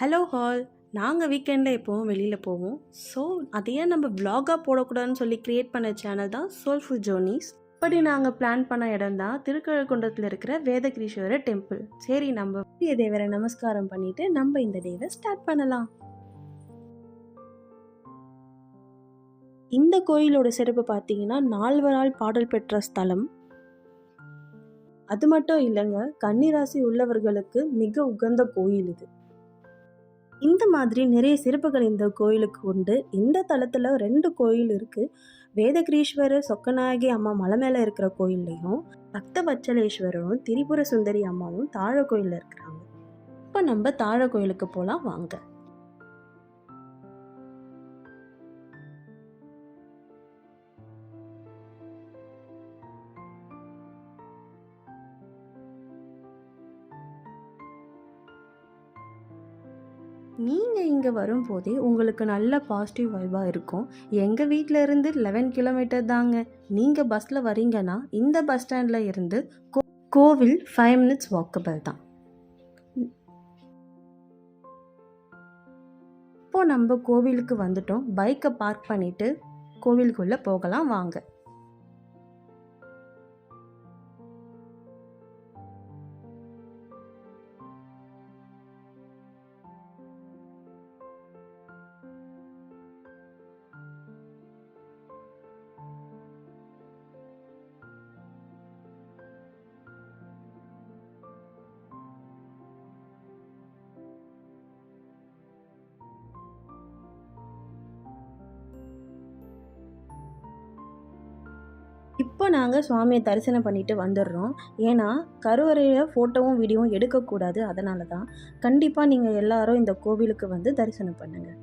Hello hall நாங்கள் வீக்கெண்டில் எப்போவும் வெளியில் போவோம். ஸோ அதையே நம்ம vlog-ஆ போடக்கூடாதுன்னு சொல்லி க்ரியேட் பண்ண சேனல் தான் சோல்ஃபுல் ஜோர்னிஸ் இப்படி நாங்கள் பிளான் பண்ண இடம் தான் திருக்கழுக்குண்டத்தில் இருக்கிற வேதகிரீஸ்வரர் டெம்பிள் சரி நம்ம பெரிய தேவரை நமஸ்காரம் பண்ணிட்டு நம்ம இந்த டேவை ஸ்டார்ட் பண்ணலாம். இந்த கோயிலோட சிறப்பு பார்த்தீங்கன்னா நால்வரால் பாடல் பெற்ற ஸ்தலம். அது மட்டும் இல்லைங்க கன்னிராசி உள்ளவர்களுக்கு மிக உகந்த கோயில் இது. இந்த மாதிரி நிறைய சிறப்புகள் இந்த கோயிலுக்கு உண்டு. இந்த தலத்தில் ரெண்டு கோயில் இருக்குது வேதகிரீஸ்வரர் சொக்கநாயகி அம்மா மலை மேலே இருக்கிற கோயில்லையும் பக்தவச்சலேஸ்வரரும் திரிபுர சுந்தரி அம்மாவும் தாழ கோயிலில் இருக்கிறாங்க. இப்போ நம்ம தாழ கோயிலுக்கு போகலாம் வாங்க. நீங்கள் இங்கே வரும்போதே உங்களுக்கு நல்ல பாசிட்டிவ் வைபாக இருக்கும். எங்கள் வீட்டில் இருந்து லெவன் கிலோமீட்டர் தாங்க. நீங்கள் பஸ்ஸில் வரீங்கன்னா இந்த பஸ் ஸ்டாண்டில் இருந்து கோ கோவில் ஃபைவ் மினிட்ஸ் வாக்கபிள் தான். இப்போது நம்ம கோவிலுக்கு வந்துட்டோம். பைக்கை பார்க் பண்ணிவிட்டு கோவிலுக்குள்ளே போகலாம் வாங்க. இப்போ நாங்கள் சுவாமியை தரிசனம் பண்ணிட்டு வந்துடுறோம். ஏன்னா கருவறையில் ஃபோட்டோவும் வீடியோவும் எடுக்கக்கூடாது. அதனால தான் கண்டிப்பாக நீங்கள் எல்லாரும் இந்த கோவிலுக்கு வந்து தரிசனம் பண்ணுங்கள்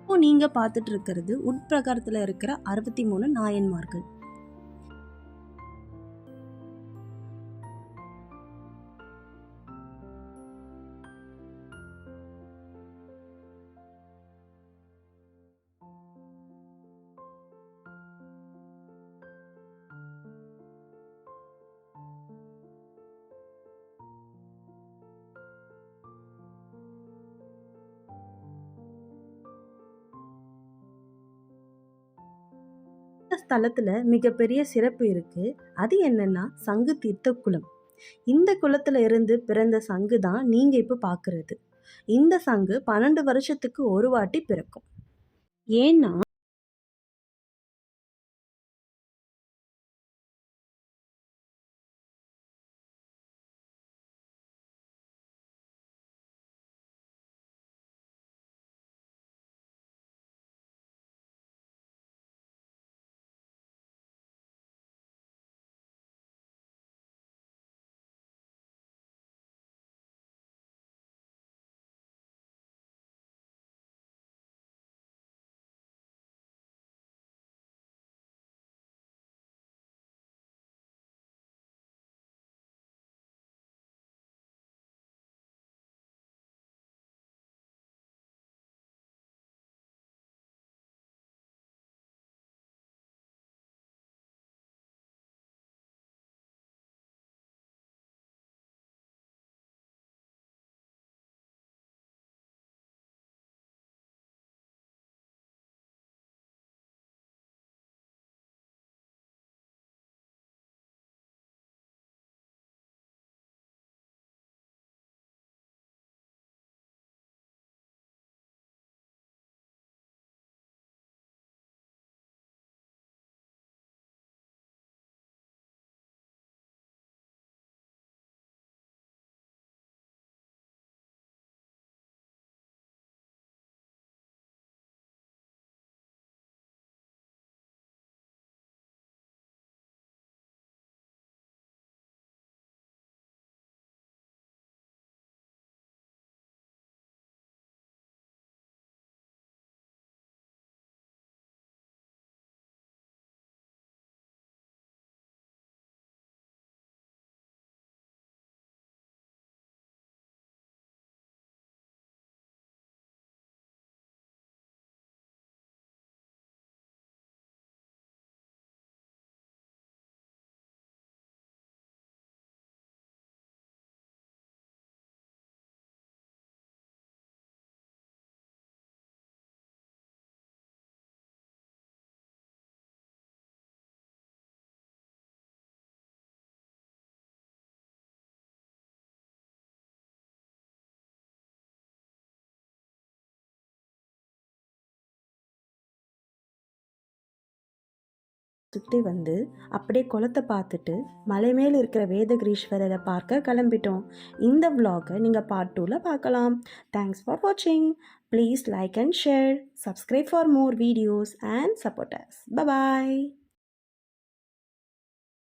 இப்போ நீங்கள் பார்த்துட்டு இருக்கிறது உட்பிரகாரத்தில் இருக்கிற அறுபத்தி மூணு நாயன்மார்கள். ஸ்தலத்தில் மிகப்பெரிய சிறப்பு இருக்குது அது என்னன்னா சங்கு தீர்த்த குளம். இந்த குளத்துல இருந்து பிறந்த சங்கு தான் நீங்கள் இப்போ பார்க்குறது இந்த சங்கு பன்னெண்டு வருஷத்துக்கு ஒரு வாட்டி பிறக்கும். ஏன்னா சுற்றி வந்து அப்படியே குளத்தை பார்த்துட்டு மலை மேல் இருக்கிற வேதகிரீஸ்வரரை பார்க்க கிளம்பிட்டோம். இந்த vlog-அ நீங்கள் பார்ட் டூவில் பார்க்கலாம். தேங்க்ஸ் ஃபார் வாட்சிங் please like and share subscribe for more videos and supporters bye bye